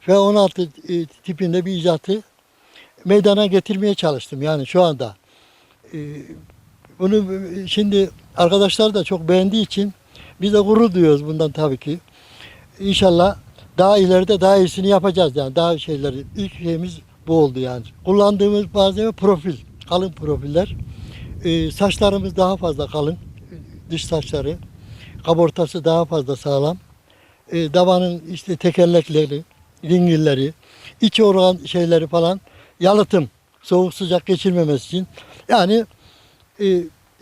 F-16 e, tipinde bir icatı meydana getirmeye çalıştım yani şu anda. E, Bunu e, şimdi arkadaşlar da çok beğendiği için biz de gurur duyuyoruz bundan tabii ki. İnşallah daha ileride daha iyisini yapacağız yani daha şeyleri. İlk şeyimiz bu oldu yani. Kullandığımız malzeme profil, kalın profiller. Ee, saçlarımız daha fazla kalın, dış saçları. Kabortası daha fazla sağlam. Ee, davanın işte tekerlekleri, dingilleri, iç organ şeyleri falan yalıtım. Soğuk sıcak geçirmemesi için. Yani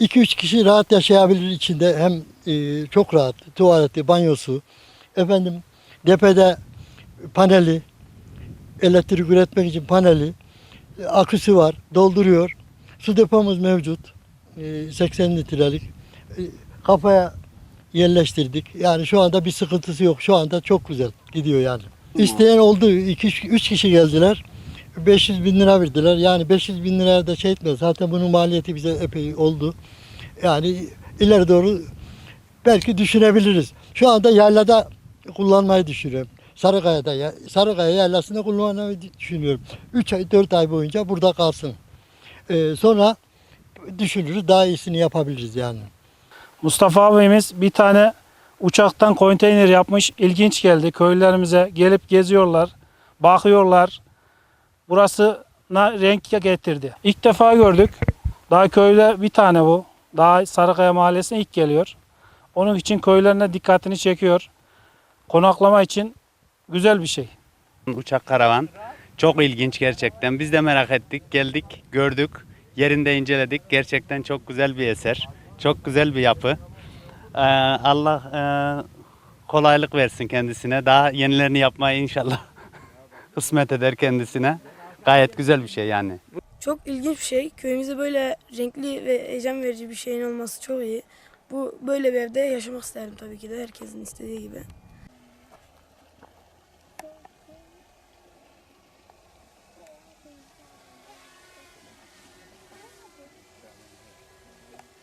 2-3 kişi rahat yaşayabilir içinde. Hem e, çok rahat. Tuvaleti, banyosu. Efendim depede paneli, elektrik üretmek için paneli, e, aküsü var, dolduruyor. Su depomuz mevcut. E, 80 litrelik. E, Kafaya yerleştirdik. Yani şu anda bir sıkıntısı yok. Şu anda çok güzel gidiyor yani. İsteyen oldu. 2-3 kişi geldiler. 500 bin lira verdiler. Yani 500 bin liraya da şey etmez. Zaten bunun maliyeti bize epey oldu. Yani ileri doğru belki düşünebiliriz. Şu anda yaylada kullanmayı düşünüyorum. Sarıkaya'da, ya- Sarıkaya yaylasında kullanmayı düşünüyorum. 3 ay, 4 ay boyunca burada kalsın. Ee, sonra düşünürüz, daha iyisini yapabiliriz yani. Mustafa abimiz bir tane uçaktan konteyner yapmış. İlginç geldi. Köylerimize gelip geziyorlar, bakıyorlar. Burasına renk getirdi. İlk defa gördük. Daha köyde bir tane bu. Daha Sarıkaya Mahallesi'ne ilk geliyor. Onun için köylerine dikkatini çekiyor. Konaklama için güzel bir şey. Uçak karavan. Çok ilginç gerçekten. Biz de merak ettik, geldik, gördük. Yerinde inceledik. Gerçekten çok güzel bir eser. Çok güzel bir yapı. Ee, Allah e, kolaylık versin kendisine. Daha yenilerini yapmayı inşallah kısmet eder kendisine. Gayet güzel bir şey yani. Çok ilginç bir şey. Köyümüzde böyle renkli ve heyecan verici bir şeyin olması çok iyi. Bu böyle bir evde yaşamak isterim tabii ki de herkesin istediği gibi.